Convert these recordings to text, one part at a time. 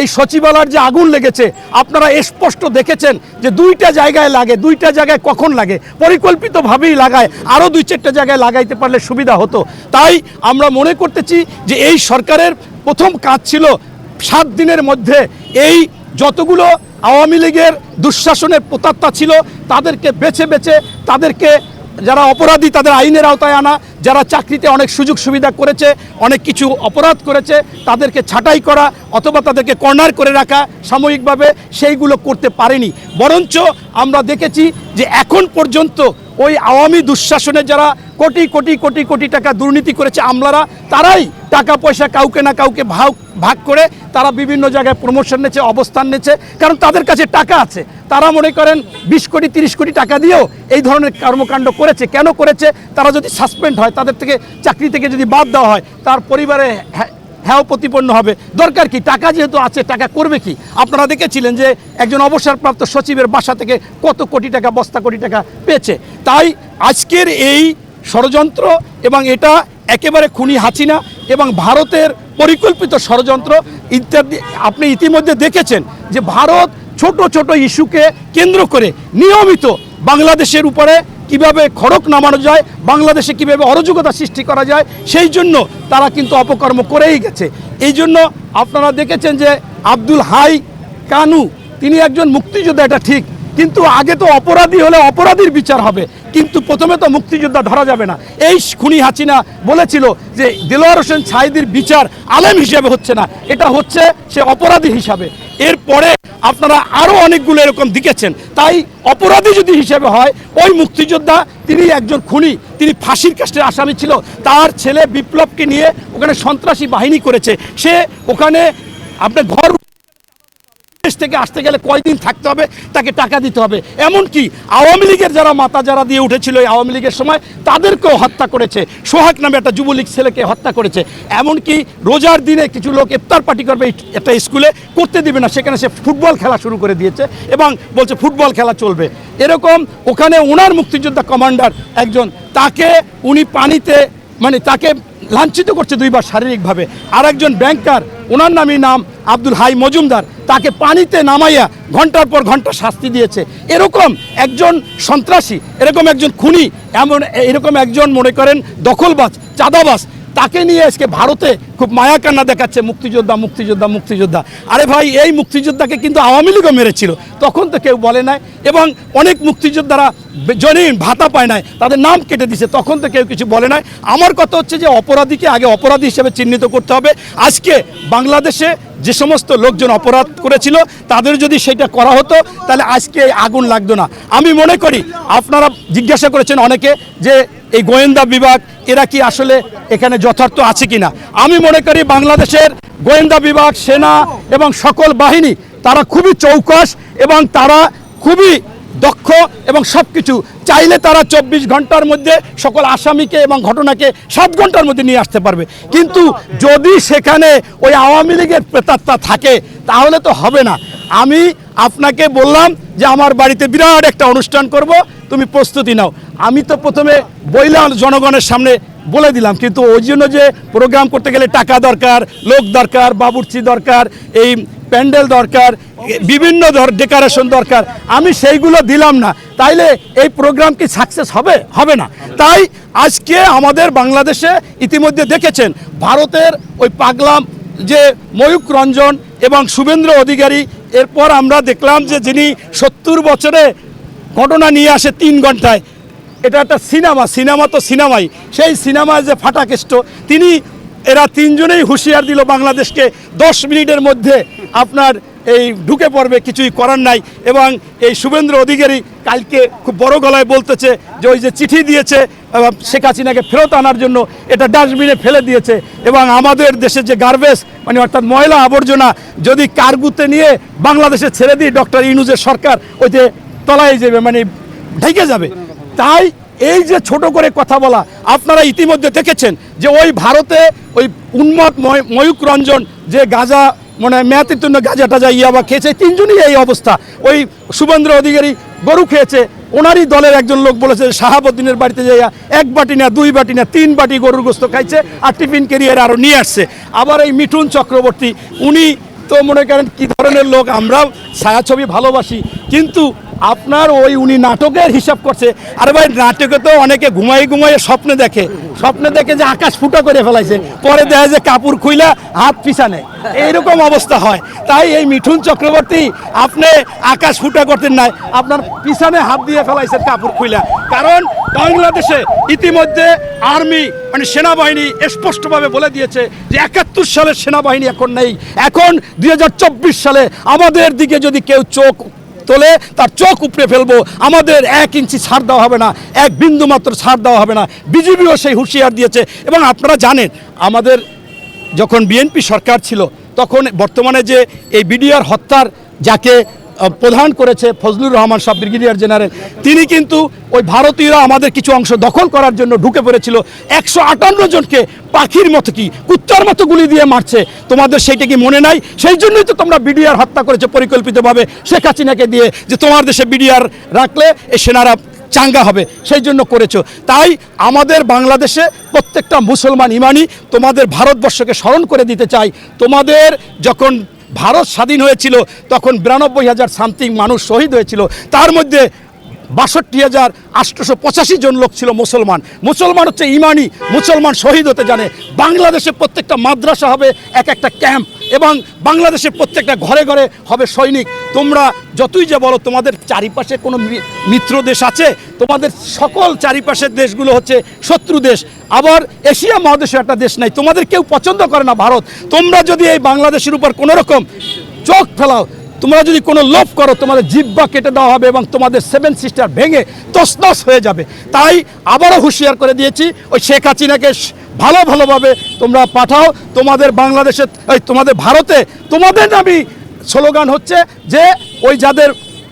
এই সচিবালয়ের যে আগুন লেগেছে, আপনারা স্পষ্ট দেখেছেন যে দুইটা জায়গায় লাগে, দুইটা জায়গায় কখন লাগে? পরিকল্পিতভাবেই লাগায় আরও দুই চারটা জায়গায় লাগাইতে পারলে সুবিধা হতো। তাই আমরা মনে করতেছি যে এই সরকারের প্রথম কাজ ছিল সাত দিনের মধ্যে এই যতগুলো আওয়ামী লীগের দুঃশাসনের প্রতাত্তা ছিল, তাদেরকে বেছে বেছে তাদেরকে যারা অপরাধী তাদের আইনের আওতায় আনা, যারা চাকরিতে অনেক সুযোগ সুবিধা করেছে, অনেক কিছু অপরাধ করেছে, তাদেরকে ছাঁটাই করা অথবা তাদেরকে কর্নার করে রাখা সাময়িকভাবে সেইগুলো করতে পারেনি। বরঞ্চ আমরা দেখেছি যে এখন পর্যন্ত ওই আওয়ামী দুঃশাসনে যারা কোটি কোটি কোটি কোটি টাকা দুর্নীতি করেছে আমলারা। তারাই টাকা পয়সা কাউকে না কাউকে ভাগ ভাগ করে তারা বিভিন্ন জায়গায় প্রমোশন নিচ্ছে, অবস্থান নিচ্ছে। কারণ তাদের কাছে টাকা আছে। তারা মনে করেন বিশ কোটি, তিরিশ কোটি টাকা দিয়েও এই ধরনের কর্মকাণ্ড করেছে। কেন করেছে? তারা যদি সাসপেন্ড হয়, তাদের থেকে, চাকরি থেকে যদি বাদ দেওয়া হয়, তার পরিবারে হ্যাঁ প্রতিপন্ন হবে। দরকার কি? টাকা যেহেতু আছে, টাকা করবে কি? আপনারা দেখেছিলেন যে একজন অবসরপ্রাপ্ত সচিবের বাসা থেকে কত কোটি টাকা, বস্তা কোটি টাকা পেয়েছে। তাই আজকের এই ষড়যন্ত্র এবং এটা একেবারে খুনি হাসিনা এবং ভারতের পরিকল্পিত ষড়যন্ত্র ইত্যাদি। আপনি ইতিমধ্যে দেখেছেন যে ভারত ছোট ছোট ইস্যুকে কেন্দ্র করে নিয়মিত বাংলাদেশের উপরে কীভাবে খড়ক নামানো যায়, বাংলাদেশে কীভাবে অরাজকতা সৃষ্টি করা যায়, সেই জন্য তারা কিন্তু অপকর্ম করেই গেছে। এই জন্য আপনারা দেখেছেন যে আব্দুল হাই কানু, তিনি একজন মুক্তিযোদ্ধা, এটা ঠিক কিন্তু আগে তো অপরাধী হলে অপরাধীর বিচার হবে। কিন্তু প্রথমে তো মুক্তিযোদ্ধা ধরা যাবে না। এই খুনি হাসিনা বলেছিল যে দেলোয়ার হোসেন ছাইদির বিচার আলেম হিসেবে হচ্ছে না। এটা হচ্ছে সে অপরাধী হিসাবে। এরপরে আপনারা আরও অনেকগুলো এরকম দিকেছেন তাই অপরাধী যদি হিসেবে হয়, ওই মুক্তিযোদ্ধা তিনি একজন খুনি, তিনি ফাঁসির কাস্টের আসামি ছিল। তার ছেলে বিপ্লবকে নিয়ে ওখানে সন্ত্রাসী বাহিনী করেছে। সে ওখানে আপনার ঘর থেকে আসতে গেলে কয়দিন থাকতে হবে, তাকে টাকা দিতে হবে। এমনকি আওয়ামী লীগের যারা মাতা যারা দিয়ে উঠেছিল এই আওয়ামী লীগের সময়, তাদেরকেও হত্যা করেছে। সোহাগ নামে একটা যুবলীগ ছেলেকে হত্যা করেছে। এমনকি রোজার দিনে কিছু লোক ইফতার পার্টি করবে একটা স্কুলে, করতে দিবে না। সেখানে সে ফুটবল খেলা শুরু করে দিয়েছে এবং বলছে ফুটবল খেলা চলবে। এরকম ওখানে ওনার মুক্তিযোদ্ধা কমান্ডার একজন, তাকে উনি পানিতে মানে তাকে লাঞ্ছিত করছে দুইবার শারীরিকভাবে। আর একজন ব্যাংকার ওনার নামই নাম আব্দুল হাই মজুমদার। তাকে পানিতে নামাইয়া ঘণ্টার পর ঘণ্টা শাস্তি দিয়েছে। এরকম একজন সন্ত্রাসী, এরকম একজন খুনি, এমন, এরকম একজন মনে করেন দখলবাজ, চাঁদাবাজ তাকে নিয়ে আজকে ভারতে খুব মায়া কান্না দেখাচ্ছে মুক্তিযোদ্ধা মুক্তিযোদ্ধা মুক্তিযোদ্ধা। আরে ভাই, এই মুক্তিযোদ্ধাকে কিন্তু আওয়ামী লীগও মেরেছিল। তখন তো কেউ বলে নাই এবং অনেক মুক্তিযোদ্ধারা জনীন ভাতা পায় নাই, তাদের নাম কেটে দিছে। তখন তো কেউ কিছু বলে নাই। আমার কথা হচ্ছে যে অপরাধীকে আগে অপরাধী হিসেবে চিহ্নিত করতে হবে। আজকে বাংলাদেশে যে সমস্ত লোকজন অপরাধ করেছিল, তাদের যদি সেটা করা হতো, তাহলে আজকে আগুন লাগতো না। আমি মনে করি, আপনারা জিজ্ঞাসা করেছেন অনেকে যে এই গোয়েন্দা বিভাগ, এরা কি আসলে এখানে যথার্থ আছে কিনা? আমি মনে করি বাংলাদেশের গোয়েন্দা বিভাগ, সেনা এবং সকল বাহিনী, তারা খুবই চৌকস এবং তারা খুবই দক্ষ এবং সব কিছু চাইলে তারা চব্বিশ ঘণ্টার মধ্যে সকল আসামিকে এবং ঘটনাকে সাত ঘণ্টার মধ্যে নিয়ে আসতে পারবে। কিন্তু যদি সেখানে ওই আওয়ামী লীগের প্রেতাত্মা থাকে, তাহলে তো হবে না। আমি আপনাকে বললাম যে আমার বাড়িতে বিরাট একটা অনুষ্ঠান করব, তুমি প্রস্তুতি নাও। আমি তো প্রথমে বইলাম জনগণের সামনে বলে দিলাম, কিন্তু ওই জন্য যে প্রোগ্রাম করতে গেলে টাকা দরকার, লোক দরকার, বাবুর্চি দরকার, এই প্যান্ডেল দরকার, বিভিন্ন ধর ডেকোরেশন দরকার, আমি সেইগুলো দিলাম না। তাইলে এই প্রোগ্রাম কি সাকসেস হবে? হবে না। তাই আজকে আমাদের বাংলাদেশে ইতিমধ্যে দেখেছেন, ভারতের ওই পাগলাম যে ময়ূক রঞ্জন এবং শুভেন্দ্র অধিকারী এরপর আমরা দেখলাম যে যিনি সত্তর বছরে ঘটনা নিয়ে আসে তিন ঘন্টায়, এটা একটা সিনেমা সিনেমা তো সিনেমাই। সেই সিনেমায় যে ফাটাকেষ্ট, তিনি এরা তিনজনেই হুঁশিয়ার দিল বাংলাদেশকে দশ মিনিটের মধ্যে আপনার এই ঢুকে পড়বে, কিছুই করার নাই। এবং এই শুভেন্দ্র অধিকারী কালকে খুব বড় গলায় বলতেছে যে ওই যে চিঠি দিয়েছে শেখ হাসিনাকে ফেরত আনার জন্য এটা ডাস্টবিনে ফেলে দিয়েছে। এবং আমাদের দেশে যে গার্বেজ মানে অর্থাৎ ময়লা আবর্জনা, যদি কার্গুতে নিয়ে বাংলাদেশে ছেড়ে দিই ডক্টর ইনুজের সরকার ওই যে তলায় যাবে মানে ঢেকে যাবে। তাই এই যে ছোট করে কথা বলা, আপনারা ইতিমধ্যে দেখেছেন যে ওই ভারতে ওই উন্মত ময়- ময়ূক রঞ্জন যে গাজা মানে মেয়াতির জন্য গাজা টাজা ইয়াবা খেয়েছে তিনজনই এই অবস্থা। ওই শুভেন্দ্র অধিকারী গরু খেয়েছে, ওনারই দলের একজন লোক বলেছে, শাহাবুদ্দিনের বাড়িতে যাইয়া এক বাটি না, দুই বাটি না, তিন বাটি গরুর গোস্ত খাইছে আর টিফিন কেরিয়ার আরও নিয়ে আসছে। আবার এই মিঠুন চক্রবর্তী, উনি তো মনে করেন কী ধরনের লোক, আমরাও ছায়াছবি ভালোবাসি, কিন্তু আপনার ওই উনি নাটকের হিসাব করছে। আরে ভাই, নাটকে তো অনেকে ঘুমাই ঘুমাই স্বপ্নে দেখে। স্বপ্নে দেখে যে আকাশ ফুটা করে ফেলাইছে। পরে দেখা যে কাপড় খুইলা হাত পিছানে। এইরকম অবস্থা হয়। তাই এই মিঠুন চক্রবর্তী, আপনি আকাশ ফুটা করতেন নাই। আপনার পিছনে হাত দিয়ে ফেলাইছেন কাপড় খুইলা। কারণ বাংলাদেশে ইতিমধ্যে আর্মি মানে সেনাবাহিনী স্পষ্টভাবে বলে দিয়েছে যে একাত্তর সালের সেনাবাহিনী এখন নেই। এখন দুই হাজার চব্বিশ সালে আমাদের দিকে যদি কেউ চোখ তোলে, তার চোখ উপড়ে ফেলব। আমাদের এক ইঞ্চি ছাড় দেওয়া হবে না, এক বিন্দু মাত্র ছাড় দেওয়া হবে না। বিজেপিও সেই হুঁশিয়ার দিয়েছে। এবং আপনারা জানেন, আমাদের যখন বিএনপি সরকার ছিল, তখন বর্তমানে যে এই বিডিআর হত্যার, যাকে প্রধান করেছে ফজলুর রহমান সাহ, ব্রিগেডিয়ার জেনারেল। তিনি কিন্তু ওই ভারতীয়রা আমাদের কিছু অংশ দখল করার জন্য ঢুকে পড়েছিল। একশো আটান্ন জনকে পাখির মতো কি, কুত্তার মতো গুলি দিয়ে মারছে। তোমাদের সেইটা কি মনে নাই? সেই জন্যই তো তোমরা বিডিআর হত্যা করেছে পরিকল্পিতভাবে শেখ হাসিনাকে দিয়ে, যে তোমার দেশে বিডিআর রাখলে এই সেনারা চাঙ্গা হবে। সেই জন্য করেছ। তাই আমাদের বাংলাদেশে প্রত্যেকটা মুসলমান ইমানি তোমাদের ভারতবর্ষকে স্মরণ করে দিতে চাই। তোমাদের যখন ভারত স্বাধীন হয়েছিল তখন বিরানব্বই হাজার সামথিং মানুষ শহীদ হয়েছিল। তার মধ্যে বাষট্টি হাজার আটশোশো পঁচাশি জন লোক ছিল মুসলমান। মুসলমান হচ্ছে ইমানি, মুসলমান শহীদ হতে জানে। বাংলাদেশে প্রত্যেকটা মাদ্রাসা হবে এক একটা ক্যাম্প এবং বাংলাদেশের প্রত্যেকটা ঘরে ঘরে হবে সৈনিক। তোমরা যতই যে বলো, তোমাদের চারিপাশে কোনো মিত্র দেশ আছে, তোমাদের সকল চারিপাশের দেশগুলো হচ্ছে শত্রু দেশ। আবার এশিয়া মহাদেশে একটা দেশ নাই, তোমাদের কেউ পছন্দ করে না ভারত। তোমরা যদি এই বাংলাদেশের উপর কোনো রকম চোখ ফেলাও তোমরা যদি কোনো লোভ করো, তোমাদের জিব্বা কেটে দেওয়া হবে এবং তোমাদের সেভেন সিস্টার ভেঙে তসনস হয়ে যাবে। তাই আবারও হুঁশিয়ার করে দিয়েছি, ওই শেখ হাসিনাকে ভালো ভালোভাবে তোমরা পাঠাও। তোমাদের বাংলাদেশে ওই তোমাদের ভারতে, তোমাদের নামই স্লোগান হচ্ছে যে, ওই যাদের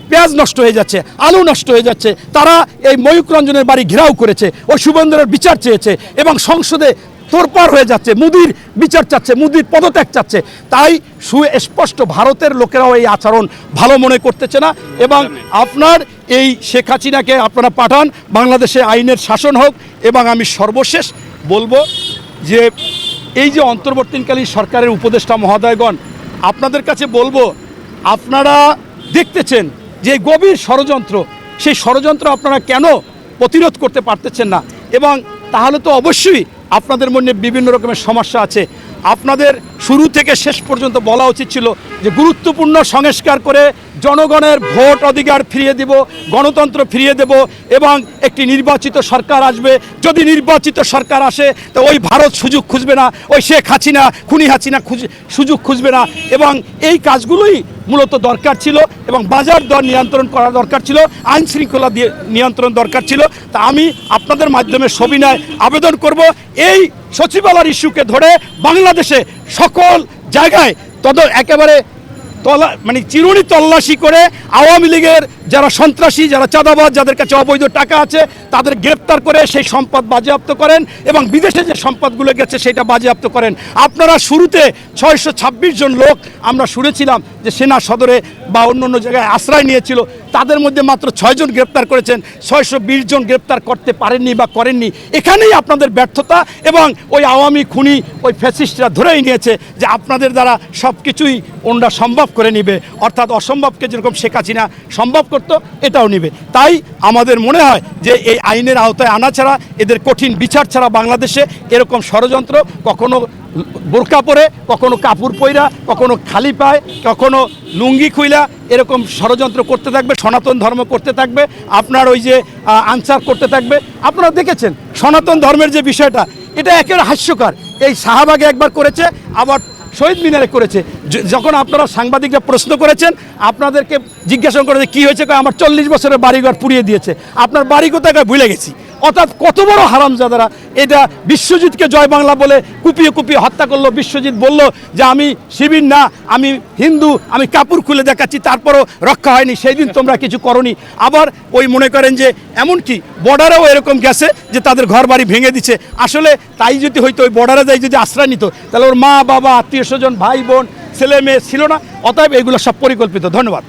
পেঁয়াজ নষ্ট হয়ে যাচ্ছে, আলু নষ্ট হয়ে যাচ্ছে, তারা এই ময়ূক রঞ্জনের বাড়ি ঘেরাও করেছে, ওই শুভেন্দ্রের বিচার চেয়েছে এবং সংসদে তোরপার হয়ে যাচ্ছে, মুদির বিচার চাচ্ছে, মুদির পদত্যাগ চাচ্ছে। তাই সুস্পষ্ট ভারতের লোকেরাও এই আচরণ ভালো মনে করতেছে না এবং আপনার এই শেখ হাসিনাকে আপনারা পাঠান, বাংলাদেশে আইনের শাসন হোক এবং আমি সর্বশেষ বলব যে এই যে অন্তর্বর্তীকালীন সরকারের উপদেষ্টা মহোদয়গণ, আপনাদের কাছে বলব, আপনারা দেখতেছেন যে গভীর ষড়যন্ত্র, সেই ষড়যন্ত্র আপনারা কেন প্রতিরোধ করতে পারতেছেন না? এবং তাহলে তো অবশ্যই আপনাদের মনে বিভিন্ন রকমের সমস্যা আছে। আপনাদের শুরু থেকে শেষ পর্যন্ত বলা উচিত ছিল যে গুরুত্বপূর্ণ সংস্কার করে জনগণের ভোট অধিকার ফিরিয়ে দেব, গণতন্ত্র ফিরিয়ে দেব এবং একটি নির্বাচিত সরকার আসবে। যদি নির্বাচিত সরকার আসে, তো ওই ভারত সুযোগ খুঁজবে না, ওই শেখ হাসিনা, খুনি হাসিনা সুযোগ খুঁজবে না এবং এই কাজগুলোই মূলত দরকার ছিল এবং বাজার দর নিয়ন্ত্রণ করা দরকার ছিল, আইন শৃঙ্খলা দিয়ে নিয়ন্ত্রণ দরকার ছিল। তা আমি আপনাদের মাধ্যমে সবিনয় আবেদন করব। এই সচিবালয়ের ইস্যুকে ধরে বাংলাদেশে সকল জায়গায় তদ একেবারে তলা মানে চিরুনি তল্লাশি করে আওয়ামী লীগের যারা সন্ত্রাসী, যারা চাঁদাবাজ, যাদের কাছে অবৈধ টাকা আছে, তাদের গ্রেপ্তার করে সেই সম্পদ বাজেয়াপ্ত করেন এবং বিদেশে যে সম্পদগুলো গেছে সেটা বাজেয়াপ্ত করেন। আপনারা শুরুতে ছয়শো ছাব্বিশ জন লোক আমরা শুনেছিলাম যে সেনা সদরে বা অন্য অন্য জায়গায় আশ্রয় নিয়েছিল। তাদের মধ্যে মাত্র ছয়জন গ্রেপ্তার করেছেন, ছয়শো বিশ জন গ্রেপ্তার করতে পারেননি বা করেননি। এখানেই আপনাদের ব্যর্থতা এবং ওই আওয়ামী খুনি, ওই ফ্যাসিস্টরা ধরেই নিয়েছে যে আপনাদের দ্বারা সব কিছুই ওনরা সম্ভব করে নিবে। অর্থাৎ অসম্ভবকে যেরকম শেখ হাসিনা সম্ভব করতো, এটাও নিবে। তাই আমাদের মনে হয় যে এই আইনের আওতায় আনা ছাড়া, এদের কঠিন বিচার ছাড়া বাংলাদেশে এরকম ষড়যন্ত্র কখনো বোরকা পরে, কখনো কাপড় পইরা, কখনো খালি পায়, কখনো লুঙ্গি খুইলা, এরকম ষড়যন্ত্র করতে থাকবে, সনাতন ধর্ম করতে থাকবে, আপনার ওই যে আনসার করতে থাকবে। আপনারা দেখেছেন, সনাতন ধর্মের যে বিষয়টা, এটা একেবারে হাস্যকর। এই শাহবাগে একবার করেছে, আবার শহীদ মিনারে করেছে। যখন আপনারা সাংবাদিকরা প্রশ্ন করেছেন, আপনাদেরকে জিজ্ঞাসা করে কী হয়েছে? আমার চল্লিশ বছরের বাড়িঘর পুড়িয়ে দিয়েছে। আপনার বাড়ি কোথায়? ভুলে গেছি। অর্থাৎ কত বড় হারামজাদারা? এটা বিশ্বজিৎকে জয় বাংলা বলে কুপিয়ে কুপিয়ে হত্যা করল। বিশ্বজিৎ বলল যে, আমি শিবির না, আমি হিন্দু, আমি কাপড় খুলে দেখাচ্ছি, তারপরও রক্ষা হয়নি সেই দিন তোমরা কিছু করনি। আবার ওই মনে করেন যে, এমনকি বর্ডারেও এরকম গেছে যে, তাদের ঘর বাড়ি ভেঙে দিচ্ছে আসলে তাই যদি হয়তো ওই বর্ডারে যাই যদি আশ্রয় নিত, তাহলে ওর মা, বাবা, আত্মীয় স্বজন, ভাই, বোন, ছেলে, মেয়ে ছিল না। অতএব এগুলো সব পরিকল্পিত। ধন্যবাদ।